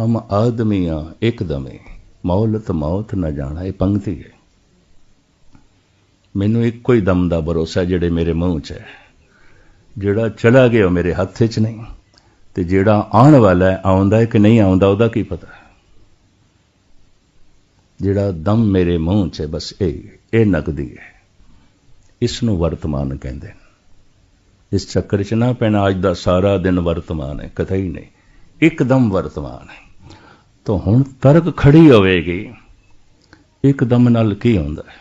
ਹਮ ਆਦਮੀਆਂ ਇੱਕਦਮੇ ਮੌਲਤ ਮੌਤ ਨਾ ਜਾਣਾ, ਇਹ ਪੰਕਤੀ ਹੈ। ਮੈਨੂੰ ਇੱਕੋ ਹੀ ਦਮ ਦਾ ਭਰੋਸਾ ਜਿਹੜੇ ਮੇਰੇ ਮੂੰਹ 'ਚ ਹੈ। ਜਿਹੜਾ ਚਲਾ ਗਿਆ ਉਹ ਮੇਰੇ ਹੱਥ 'ਚ ਨਹੀਂ, ਤੇ ਜਿਹੜਾ ਆਉਣ ਵਾਲਾ ਹੈ, ਆਉਂਦਾ ਹੈ ਕਿ ਨਹੀਂ ਆਉਂਦਾ, ਉਹਦਾ ਕੀ ਪਤਾ ਜਿਹੜਾ ਦਮ ਮੇਰੇ ਮੂੰਹ 'ਚ ਹੈ, ਬਸ ਇਹ ਇਹ ਨਕਦੀ ਹੈ। ਇਸ ਨੂੰ ਵਰਤਮਾਨ ਕਹਿੰਦੇ ਨੇ। ਇਸ ਚੱਕਰ 'ਚ ਨਾ ਪੈਣਾ, ਅੱਜ ਦਾ ਸਾਰਾ ਦਿਨ ਵਰਤਮਾਨ ਹੈ, ਕਥਾ ਹੀ ਨਹੀਂ। ਇੱਕਦਮ ਵਰਤਮਾਨ ਹੈ। ਤਾਂ ਹੁਣ ਤਰਕ ਖੜੀ ਹੋਵੇਗੀ। ਇੱਕਦਮ ਨਾਲ ਕੀ ਹੁੰਦਾ ਹੈ?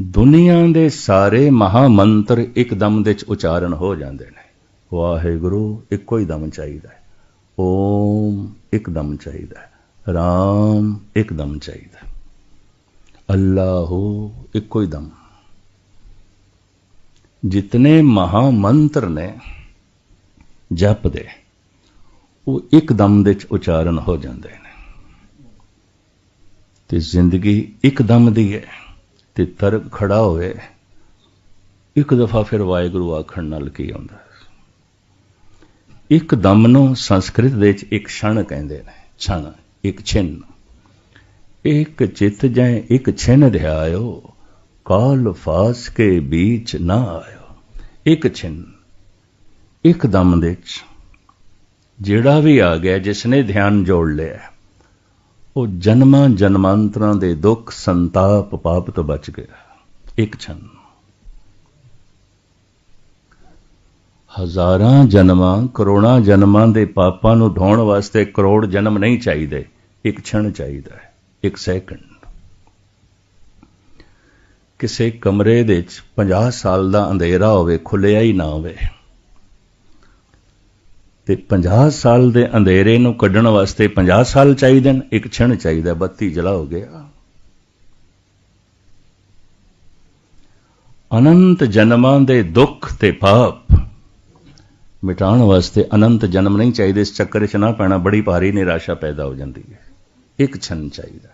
ਦੁਨੀਆ ਦੇ ਸਾਰੇ ਮਹਾ ਮੰਤਰ ਇੱਕਦਮ ਦੇ ਚ ਉਚਾਰਨ ਹੋ ਜਾਂਦੇ ਨੇ। ਵਾਹਿਗੁਰੂ ਇੱਕੋ ਹੀ ਦਮ ਚਾਹੀਦਾ ਹੈ। ਓਮ ਇੱਕਦਮ ਚਾਹੀਦਾ ਹੈ। ਰਾਮ ਇੱਕਦਮ ਚਾਹੀਦਾ ਹੈ। ਅੱਲਾਹੂ ਇੱਕੋ ਹੀ ਦਮ। ਜਿਤਨੇ ਮਹਾ ਮੰਤਰ ਨੇ ਜਪਦੇ ਉਹ ਇੱਕਦਮ ਦੇ ਵਿੱਚ ਉਚਾਰਨ ਹੋ ਜਾਂਦੇ ਨੇ। ਤੇ ਜ਼ਿੰਦਗੀ ਇੱਕ ਦਮ ਦੀ ਹੈ ਤੇ ਤਰਕ ਖੜਾ ਹੋਵੇ, ਇੱਕ ਦਫਾ ਫਿਰ ਵਾਹਿਗੁਰੂ ਆਖਣ ਨਾਲ ਕੀ ਆਉਂਦਾ ਇੱਕ ਦਮ ਨੂੰ ਸੰਸਕ੍ਰਿਤ ਦੇ ਵਿੱਚ ਇੱਕ ਛਣ ਕਹਿੰਦੇ ਨੇ, ਛਣ, ਇੱਕ ਛਿੰਨ। ਇੱਕ ਚਿੱਤ ਜੈ ਇੱਕ ਛਿੰਨ ਧਿਆਇਓ ਕਾਲ ਫਾਸ ਕੇ ਵਿੱਚ ਨਾ ਆਇਓ। ਇੱਕ ਛਿੰਨ, ਇੱਕ ਦਮ ਦੇ ਵਿੱਚ ਜਿਹੜਾ ਵੀ ਆ ਗਿਆ ਜਿਸ ਨੇ ਧਿਆਨ ਜੋੜ ਲਿਆ, ਉਹ ਜਨਮਾਂ ਜਨਮਾਂਤਰਾਂ ਦੇ ਦੁੱਖ ਸੰਤਾਪ ਪਾਪ ਤੋਂ ਬਚ ਗਿਆ। ਇੱਕ ਛਨ ਹਜ਼ਾਰਾਂ ਜਨਮਾਂ, ਕਰੋੜਾਂ ਜਨਮਾਂ ਦੇ ਪਾਪਾਂ ਨੂੰ ਢੋਣ ਵਾਸਤੇ ਕਰੋੜ ਜਨਮ ਨਹੀਂ ਚਾਹੀਦੇ। ਇੱਕ ਛਣ ਚਾਹੀਦਾ ਹੈ। ਇੱਕ ਸੈਕਿੰਡ। ਕਿਸੇ ਕਮਰੇ ਦੇ ਵਿੱਚ 50 ਸਾਲ ਦਾ ਅੰਧੇਰਾ ਹੋਵੇ ਖੁੱਲਿਆ ਹੀ ਨਾ ਹੋਵੇ। ਤੇ 50 ਸਾਲ ਦੇ ਅੰਧੇਰੇ ਨੂੰ ਕੱਢਣ ਵਾਸਤੇ 50 ਸਾਲ ਚਾਹੀਦੇ ਨੇ, ਇੱਕ ਛਣ ਚਾਹੀਦਾ, ਬੱਤੀ ਜਲਾ ਹੋ ਗਿਆ। ਅਨੰਤ ਜਨਮਾਂ ਦੇ ਦੁੱਖ ਤੇ ਪਾਪ ਮਿਟਾਉਣ ਵਾਸਤੇ ਅਨੰਤ ਜਨਮ ਨਹੀਂ ਚਾਹੀਦੇ, ਇਸ ਚੱਕਰ 'ਚ ਨਾ ਪੈਣਾ, ਬੜੀ ਭਾਰੀ ਨਿਰਾਸ਼ਾ ਪੈਦਾ ਹੋ ਜਾਂਦੀ ਹੈ। ਇੱਕ ਛਣ ਚਾਹੀਦਾ।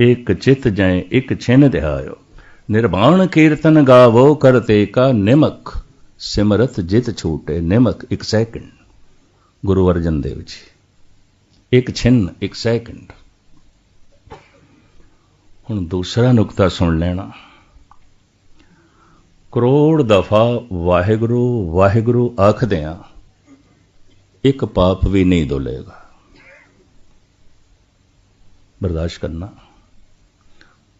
ਇੱਕ ਚਿਤ ਜਾਏ, ਇੱਕ ਛਿਨ ਦਿਹਾਇਓ। ਨਿਰਵਾਣ ਕੀਰਤਨ ਗਾਵੋ ਕਰਤੇ ਕਾ ਨਿਮਕ ਸਿਮਰਤ ਜਿਤ ਛੂਟੇ ਨਿਮਕ ਇੱਕ ਸੈਕਿੰਡ। ਗੁਰੂ ਅਰਜਨ ਦੇਵ ਜੀ, ਇੱਕ ਛਿੰਨ, ਇੱਕ ਸੈਕਿੰਡ। ਹੁਣ ਦੂਸਰਾ ਨੁਕਤਾ ਸੁਣ ਲੈਣਾ। ਕਰੋੜ ਦਫਾ ਵਾਹਿਗੁਰੂ ਵਾਹਿਗੁਰੂ ਆਖਦਿਆਂ ਇੱਕ ਪਾਪ ਵੀ ਨਹੀਂ ਦੋਲੇਗਾ। ਬਰਦਾਸ਼ਤ ਕਰਨਾ।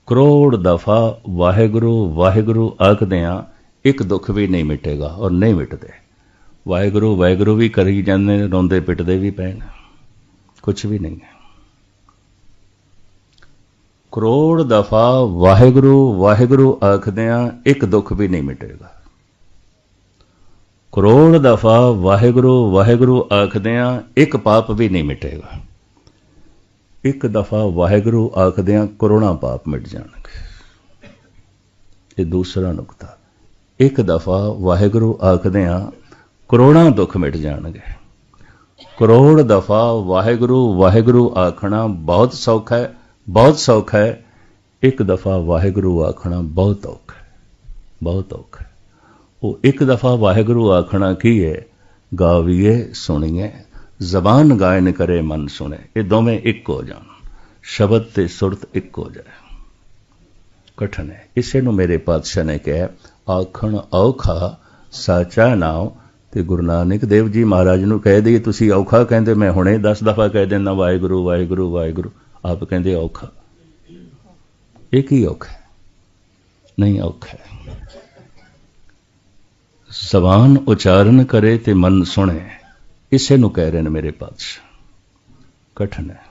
ਕਰੋੜ ਦਫਾ ਵਾਹਿਗੁਰੂ ਵਾਹਿਗੁਰੂ ਆਖਦਿਆਂ ਇੱਕ ਦੁੱਖ ਵੀ ਨਹੀਂ ਮਿਟੇਗਾ ਔਰ ਨਹੀਂ ਮਿਟਦੇ। ਵਾਹਿਗੁਰੂ ਵਾਹਿਗੁਰੂ ਵੀ ਕਰੀ ਜਾਂਦੇ ਨੇ, ਰੋਂਦੇ ਪਿੱਟਦੇ ਵੀ ਪਏ ਨੇ। ਕੁਝ ਵੀ ਨਹੀਂ ਹੈ। ਕਰੋੜ ਦਫਾ ਵਾਹਿਗੁਰੂ ਵਾਹਿਗੁਰੂ ਆਖਦਿਆਂ ਇੱਕ ਦੁੱਖ ਵੀ ਨਹੀਂ ਮਿਟੇਗਾ। ਕਰੋੜ ਦਫਾ ਵਾਹਿਗੁਰੂ ਵਾਹਿਗੁਰੂ ਆਖਦਿਆਂ ਇੱਕ ਪਾਪ ਵੀ ਨਹੀਂ ਮਿਟੇਗਾ। ਇੱਕ ਦਫਾ ਵਾਹਿਗੁਰੂ ਆਖਦਿਆਂ ਕਰੋਨਾ ਪਾਪ ਮਿਟ ਜਾਣਗੇ। ਇਹ ਦੂਸਰਾ ਨੁਕਤਾ। ਇੱਕ ਦਫਾ ਵਾਹਿਗੁਰੂ ਆਖਦਿਆਂ, ਕਰੋੜਾਂ ਦੁੱਖ ਮਿਟ ਜਾਣਗੇ। ਕਰੋੜ ਦਫਾ ਵਾਹਿਗੁਰੂ ਵਾਹਿਗੁਰੂ ਆਖਣਾ ਬਹੁਤ ਸੌਖਾ ਹੈ, ਬਹੁਤ ਸੌਖਾ ਹੈ। ਇੱਕ ਦਫਾ ਵਾਹਿਗੁਰੂ ਆਖਣਾ ਬਹੁਤ ਔਖਾ ਹੈ, ਬਹੁਤ ਔਖਾ ਉਹ ਇੱਕ ਦਫਾ ਵਾਹਿਗੁਰੂ ਆਖਣਾ ਕੀ ਹੈ? ਗਾਵੀਏ, ਸੁਣੀਏ, ਜ਼ਬਾਨ ਗਾਇਨ ਕਰੇ ਮਨ ਸੁਣੇ। ਇਹ ਦੋਵੇਂ ਇੱਕ ਹੋ ਜਾਣ। ਸ਼ਬਦ ਤੇ ਸੁਰਤ ਇੱਕ ਹੋ ਜਾਏ। ਕਠਨ ਹੈ। ਇਸੇ ਨੂੰ ਮੇਰੇ ਪਾਤਸ਼ਾਹ ਨੇ ਕਿਹਾ ਆਖਣ ਔਖਾ ਸਾਚਾ ਨਾਮ ਤੇ ਗੁਰੂ ਨਾਨਕ ਦੇਵ ਜੀ ਮਹਾਰਾਜ ਨੂੰ ਕਹਿ ਦਈਏ, ਤੁਸੀਂ ਔਖਾ ਕਹਿੰਦੇ, ਮੈਂ ਹੁਣੇ 10 ਦਫਾ ਕਹਿ ਦਿੰਦਾ, ਵਾਹਿਗੁਰੂ ਵਾਹਿਗੁਰੂ ਵਾਹਿਗੁਰੂ। ਆਪ ਕਹਿੰਦੇ ਔਖਾ। ਇਹ ਕੀ ਔਖਾ ਨਹੀਂ ਔਖਾ ਜ਼ਬਾਨ ਉਚਾਰਨ ਕਰੇ ਤੇ ਮਨ ਸੁਣੇ, ਇਸੇ ਨੂੰ ਕਹਿ ਰਹੇ ਨੇ ਮੇਰੇ ਪਾਤਸ਼ਾਹ। ਕਠਨ ਹੈ।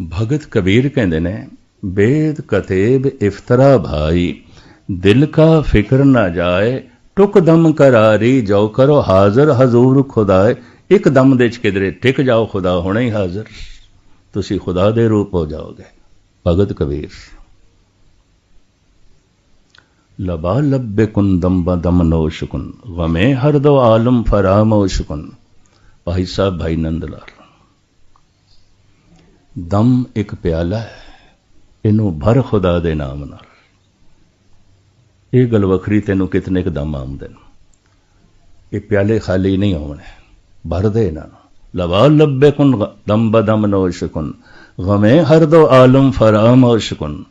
ਭਗਤ ਕਬੀਰ ਕਹਿੰਦੇ ਨੇ, ਬੇਦ ਕਤੇਬ ਇਫਤਰਾ ਭਾਈ। ਦਿਲ ਕਾ ਫਿਕਰ ਨਾ ਜਾਏ, ਟੁਕ ਦਮ ਕਰਾਰੀ ਜਾਓ ਕਰੋ ਹਾਜ਼ਰ, ਹਜ਼ੂਰ ਖੁਦਾਏ। ਇੱਕ ਦਮ ਦੇ ਚ ਕਿਧਰੇ ਟਿਕ ਜਾਓ, ਖੁਦਾ ਹੋਣਾ ਹੀ ਹਾਜ਼ਰ। ਤੁਸੀਂ ਖੁਦਾ ਦੇ ਰੂਪ ਹੋ ਜਾਓਗੇ, ਭਗਤ ਕਬੀਰ। ਲਬਾ ਲੱਬੇ ਕੁਨ ਦਮ ਬਦਮ ਨੋਸ਼ਕੁਨ ਗਮੇ ਹਰ ਦੋ ਆਲਮ ਫਰਾਮੋਸ਼ਕੁਨ। ਭਾਈ ਸਾਹਿਬ, ਭਾਈ ਨੰਦ ਲਾਲ। ਦਮ ਇੱਕ ਪਿਆਲਾ ਹੈ, ਇਹਨੂੰ ਭਰ ਖੁਦਾ ਦੇ ਨਾਮ ਨਾਲ। ਇਹ ਗੱਲ ਵੱਖਰੀ, ਤੈਨੂੰ ਕਿਤਨੇ ਕ ਦਮ ਆਉਂਦੇ ਨੇ। ਇਹ ਪਿਆਲੇ ਖਾਲੀ ਨਹੀਂ ਆਉਣੇ ਭਰਦੇ ਨਾ। ਲਵਾ ਲੱਭੇ ਕੁਨ ਦਮ ਬਦਮ ਨੋਸ਼ ਕੁਨ ਗਮੇ ਹਰ ਦੋ ਆਲਮ ਫਰਾਮੋਸ਼ ਕੁਨ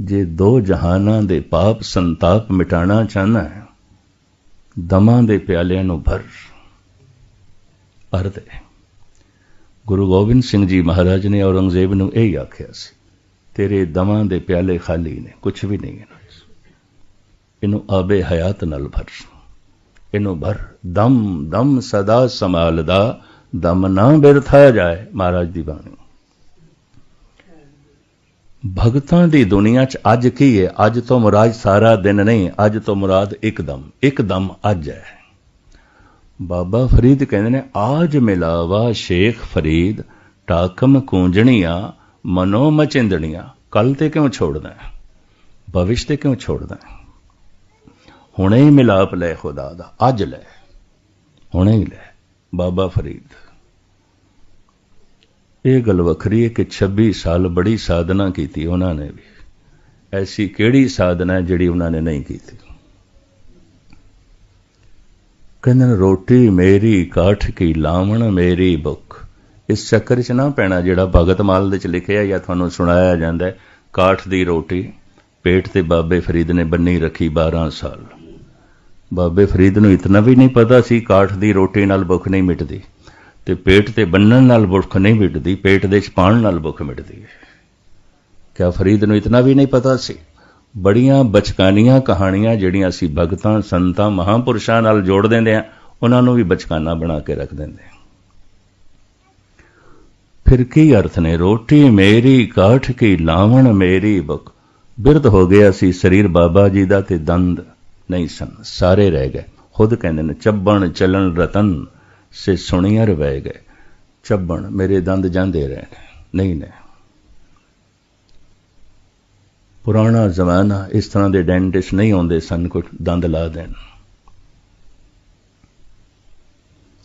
ਜੇ ਦੋ ਜਹਾਨਾਂ ਦੇ ਪਾਪ ਸੰਤਾਪ ਮਿਟਾਣਾ ਚਾਹਨਾ ਹੈ, ਦਮਾਂ ਦੇ ਪਿਆਲਿਆਂ ਨੂੰ ਭਰ। ਭਰ ਦੇ ਗੁਰੂ ਗੋਬਿੰਦ ਸਿੰਘ ਜੀ ਮਹਾਰਾਜ ਨੇ ਔਰੰਗਜ਼ੇਬ ਨੂੰ ਇਹ ਆਖਿਆ ਸੀ, ਤੇਰੇ ਦਮਾਂ ਦੇ ਪਿਆਲੇ ਖਾਲੀ ਨੇ ਕੁਝ ਵੀ ਨਹੀਂ ਹੈ। ਇਹਨੂੰ ਆਬੇ ਹਯਾਤ ਨਾਲ ਭਰ। ਇਹਨੂੰ ਭਰ। ਦਮ ਦਮ ਸਦਾ ਸੰਭਾਲਦਾ। ਦਮ ਨਾ ਬਿਰਥਾ ਜਾਏ, ਮਹਾਰਾਜ ਦੀ ਬਾਣੀ। ਭਗਤਾਂ ਦੀ ਦੁਨੀਆ 'ਚ ਅੱਜ ਕੀ ਹੈ ਅੱਜ ਤੋਂ ਮੁਰਾਦ ਸਾਰਾ ਦਿਨ ਨਹੀਂ, ਅੱਜ ਤੋਂ ਮੁਰਾਦ ਇੱਕਦਮ ਇੱਕਦਮ ਅੱਜ ਹੈ। ਬਾਬਾ ਫਰੀਦ ਕਹਿੰਦੇ ਨੇ, ਆਜ ਮਿਲਾਵਾ ਸ਼ੇਖ ਫਰੀਦ, ਟਾਕਮ ਕੂੰਜਣੀਆਂ, ਮਨੋ ਮਚਿੰਦਣੀਆਂ। ਕੱਲ ਤੇ ਕਿਉਂ ਛੋੜਦਾ ਭਵਿਸ਼ ਤੇ ਕਿਉਂ ਛੋੜਦਾ ਹੈ? ਹੁਣੇ ਹੀ ਮਿਲਾਪ ਲੈ ਖੁਦਾ ਦਾ, ਅੱਜ ਲੈ, ਹੁਣੇ ਹੀ ਲੈ, ਬਾਬਾ ਫਰੀਦ। ਇਹ ਗੱਲ ਵੱਖਰੀ ਹੈ ਕਿ 26 ਸਾਲ ਬੜੀ ਸਾਧਨਾ ਕੀਤੀ ਉਹਨਾਂ ਨੇ ਵੀ। ਐਸੀ ਕਿਹੜੀ ਸਾਧਨਾ ਜਿਹੜੀ ਉਹਨਾਂ ਨੇ ਨਹੀਂ ਕੀਤੀ? ਕਹਿੰਦੇ ਰੋਟੀ ਮੇਰੀ, ਕਾਠ ਕੀ ਲਾਵਣ ਮੇਰੀ ਭੁੱਖ। ਇਸ ਚੱਕਰ 'ਚ ਨਾ ਪੈਣਾ ਜਿਹੜਾ ਭਗਤ ਮਾਲ ਦੇ 'ਚ ਲਿਖਿਆ ਜਾਂ ਤੁਹਾਨੂੰ ਸੁਣਾਇਆ ਜਾਂਦਾ ਕਾਠ ਦੀ ਰੋਟੀ ਪੇਟ ਤੇ ਬਾਬੇ ਫਰੀਦ ਨੇ ਬੰਨੀ ਰੱਖੀ 12 ਸਾਲ। ਬਾਬੇ ਫਰੀਦ ਨੂੰ ਇਤਨਾ ਵੀ ਨਹੀਂ ਪਤਾ ਸੀ ਕਾਠ ਦੀ ਰੋਟੀ ਨਾਲ ਭੁੱਖ ਨਹੀਂ ਮਿਟਦੀ ਤੇ ਪੇਟ ਤੇ ਬੰਨਣ ਨਾਲ ਭੁੱਖ ਨਹੀਂ ਮਿਟਦੀ, ਪੇਟ ਦੇ ਚ ਨਾਲ ਭੁੱਖ ਮਿਟਦੀ ਹੈ। ਕਿਆ ਫਰੀਦ ਨੂੰ ਇਤਨਾ ਵੀ ਨਹੀਂ ਪਤਾ ਸੀ? ਬੜੀਆਂ ਬਚਕਾਨੀਆਂ ਕਹਾਣੀਆਂ ਜਿਹੜੀਆਂ ਅਸੀਂ ਭਗਤਾਂ, ਸੰਤਾਂ, ਮਹਾਪੁਰਸ਼ਾਂ ਨਾਲ ਜੋੜ ਦਿੰਦੇ ਆ ਉਹਨਾਂ ਨੂੰ ਵੀ ਬਚਕਾਨਾ ਬਣਾ ਕੇ ਰੱਖ ਦਿੰਦੇ ਫਿਰ ਕੀ ਅਰਥ ਨੇ? ਰੋਟੀ ਮੇਰੀ, ਕਾਠ ਕੀ ਲਾਵਣ ਮੇਰੀ ਭੁੱਖ। ਬਿਰਧ ਹੋ ਗਿਆ ਸੀ ਸਰੀਰ ਬਾਬਾ ਜੀ ਦਾ ਤੇ ਦੰਦ। ਨਹੀਂ ਸਨ। ਸਾਰੇ ਰਹਿ ਗਏ। ਖੁਦ ਕਹਿੰਦੇ ਨੇ, ਚੱਬਣ ਚਲਣ ਰਤਨ ਸੇ ਸੁਣੀਆਂ ਰਹਿ ਗਏ। ਚੱਬਣ ਮੇਰੇ ਦੰਦ ਜਾਂਦੇ ਰਹੇ ਨਹੀਂ ਨੇ ਪੁਰਾਣਾ ਜ਼ਮਾਨਾ, ਇਸ ਤਰ੍ਹਾਂ ਦੇ ਡੈਂਟਿਸਟ ਨਹੀਂ ਆਉਂਦੇ ਸਨ ਕੋ ਦੰਦ ਲਾ ਦੇਣ।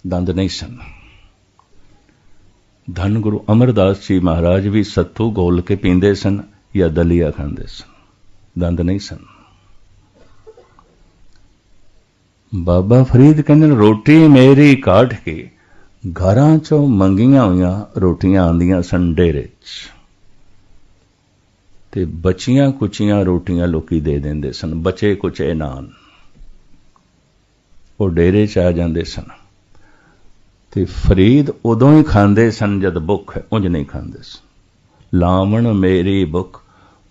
ਦੰਦ ਨਹੀਂ ਸਨ। ਧੰਨ ਗੁਰੂ ਅਮਰਦਾਸ ਜੀ ਮਹਾਰਾਜ ਵੀ ਸੱਤੂ ਗੋਲ ਕੇ ਪੀਂਦੇ ਸਨ ਜਾਂ ਦਲੀਆ ਖਾਂਦੇ ਸਨ। ਦੰਦ ਨਹੀਂ ਸਨ। ਬਾਬਾ ਫਰੀਦ ਕਹਿੰਦੇ ਰੋਟੀ ਮੇਰੀ ਕਾਢ ਕੇ ਘਰਾਂ ਚੋਂ ਮੰਗੀਆਂ ਹੋਈਆਂ ਰੋਟੀਆਂ ਆਂਦੀਆਂ ਸਨ ਡੇਰੇ 'ਚ। ਤੇ ਬਚੀਆਂ ਕੁਚੀਆਂ ਰੋਟੀਆਂ ਲੋਕੀ ਦੇ ਦਿੰਦੇ ਸਨ, ਬਚੇ ਕੁਚੇ ਨਾਨ ਉਹ ਡੇਰੇ 'ਚ ਆ ਜਾਂਦੇ ਸਨ। ਤੇ ਫਰੀਦ ਉਦੋਂ ਹੀ ਖਾਂਦੇ ਸਨ ਜਦ ਭੁੱਖ ਹੈ, ਉਂਝ ਨਹੀਂ ਖਾਂਦੇ ਸਨ। ਲਾਵਣ ਮੇਰੀ ਭੁੱਖ,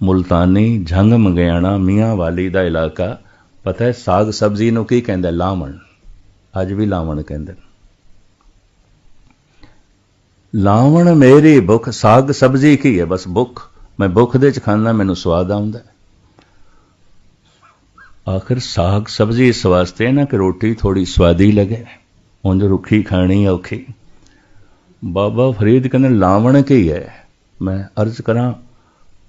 ਮੁਲਤਾਨੀ ਝੰਗ ਮੰਗਿਆਣਾ, ਮੀਆਂ ਵਾਲੀ ਦਾ ਇਲਾਕਾ ਪਤਾ ਹੈ, ਸਾਗ ਸਬਜ਼ੀ ਨੂੰ ਕੀ ਕਹਿੰਦਾ? ਲਾਵਣ। ਅੱਜ ਵੀ ਲਾਵਣ ਕਹਿੰਦੇ ਲਾਵਣ ਮੇਰੀ ਭੁੱਖ, ਸਾਗ ਸਬਜ਼ੀ ਕੀ ਹੈ? ਬਸ ਭੁੱਖ। ਮੈਂ ਭੁੱਖ ਦੇ ਚ ਖਾਂਦਾ, ਮੈਨੂੰ ਸਵਾਦ ਆਉਂਦਾ ਆਖਰ ਸਾਗ ਸਬਜ਼ੀ ਇਸ ਵਾਸਤੇ ਨਾ ਕਿ ਰੋਟੀ ਥੋੜੀ ਸਵਾਦੀ ਲੱਗੇ। ਉਂਝ ਰੁੱਖੀ ਖਾਣੀ ਔਖੀ। ਬਾਬਾ ਫਰੀਦ ਕਹਿੰਦੇ, ਲਾਵਣ ਕੀ ਹੈ? ਮੈਂ ਅਰਜ਼ ਕਰਾਂ,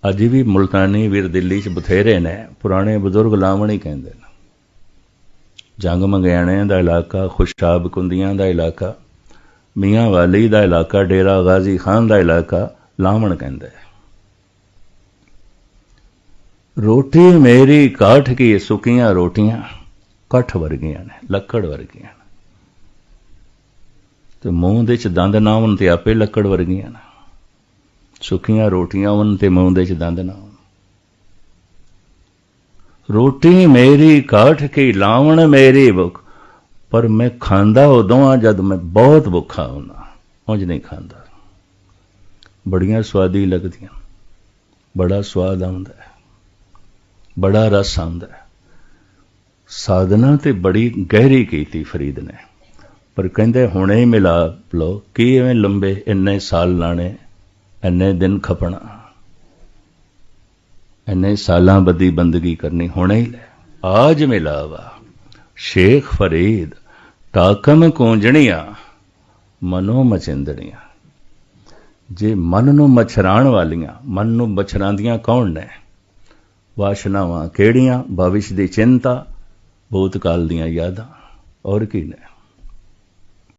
ਅੱਜ ਵੀ ਮੁਲਤਾਨੀ ਵੀਰ ਦਿੱਲੀ 'ਚ ਬਥੇਰੇ ਨੇ। ਪੁਰਾਣੇ ਬਜ਼ੁਰਗ ਲਾਵਣ ਹੀ ਕਹਿੰਦੇ ਨੇ। ਜੰਗ ਮੰਗਿਆਣੇ ਦਾ ਇਲਾਕਾ ਖੁਸ਼ਾਬ ਕੁੰਦੀਆਂ ਦਾ ਇਲਾਕਾ, ਮੀਆਂ ਵਾਲੀ ਦਾ ਇਲਾਕਾ, ਡੇਰਾ ਗਾਜ਼ੀ ਖਾਨ ਦਾ ਇਲਾਕਾ ਲਾਵਣ ਹੈ। ਰੋਟੀ ਮੇਰੀ ਕਾਠ ਕੀ ਸੁੱਕੀਆਂ ਰੋਟੀਆਂ, ਕੱਠ ਵਰਗੀਆਂ ਨੇ, ਲੱਕੜ ਵਰਗੀਆਂ ਨੇ। ਤੇ ਮੂੰਹ ਦੇ ਚ ਦੰਦ ਨਾ ਹੋਣ ਤੇ ਆਪੇ ਲੱਕੜ ਵਰਗੀਆਂ ਨੇ। ਸੁੱਕੀਆਂ ਰੋਟੀਆਂ ਹੋਣ ਤੇ ਮੂੰਹ ਦੇ ਚ ਦੰਦ ਨਾ ਹੋਣ। ਰੋਟੀ ਮੇਰੀ ਕਾਠ ਕੀ, ਲਾਵਣ ਮੇਰੀ ਭੁੱਖ। ਪਰ ਮੈਂ ਖਾਂਦਾ ਉਦੋਂ ਆ ਜਦ ਮੈਂ ਬਹੁਤ ਭੁੱਖਾ ਹੁੰਦਾ ਉਂਝ ਨਹੀਂ ਖਾਂਦਾ। ਬੜੀਆਂ ਸਵਾਦੀ ਲੱਗਦੀਆਂ। ਬੜਾ ਸਵਾਦ ਆਉਂਦਾ ਹੈ। ਬੜਾ ਰਸ ਆਉਂਦਾ ਹੈ। ਸਾਧਨਾ ਤੇ ਬੜੀ ਗਹਿਰੀ ਕੀਤੀ ਫਰੀਦ ਨੇ। ਪਰ ਕਹਿੰਦੇ ਹੁਣੇ ਹੀ ਮਿਲਾ ਲੋ ਕੀ ਐਵੇਂ ਲੰਬੇ ਇੰਨੇ ਸਾਲ ਲਾਣੇ, ਇੰਨੇ ਦਿਨ ਖਪਣਾ। ਇਹਨੇ ਸਾਲਾਂ ਬੱਦੀ ਬੰਦਗੀ ਕਰਨੀ, ਹੋਣਾ ਹੀ ਲੈ। ਆਜ ਮਿਲਾਵਾ। ਸ਼ੇਖ ਫਰੀਦ ਟਾਕਮ ਕੂੰਜਣੀਆਂ, ਮਨੋ ਮਚਿੰਦੜੀਆਂ ਜੇ ਮਨ ਨੂੰ ਮਛਰਾਣ ਵਾਲੀਆਂ, ਮਨ ਨੂੰ ਮਛਰਾਂਦੀਆਂ ਕੌਣ ਨੇ? ਵਾਸ਼ਨਾਵਾਂ ਕਿਹੜੀਆਂ? ਭਵਿਸ਼ ਦੀ ਚਿੰਤਾ, ਭੂਤਕਾਲ ਦੀਆਂ ਯਾਦਾਂ। ਔਰ ਕੀ ਨੇ?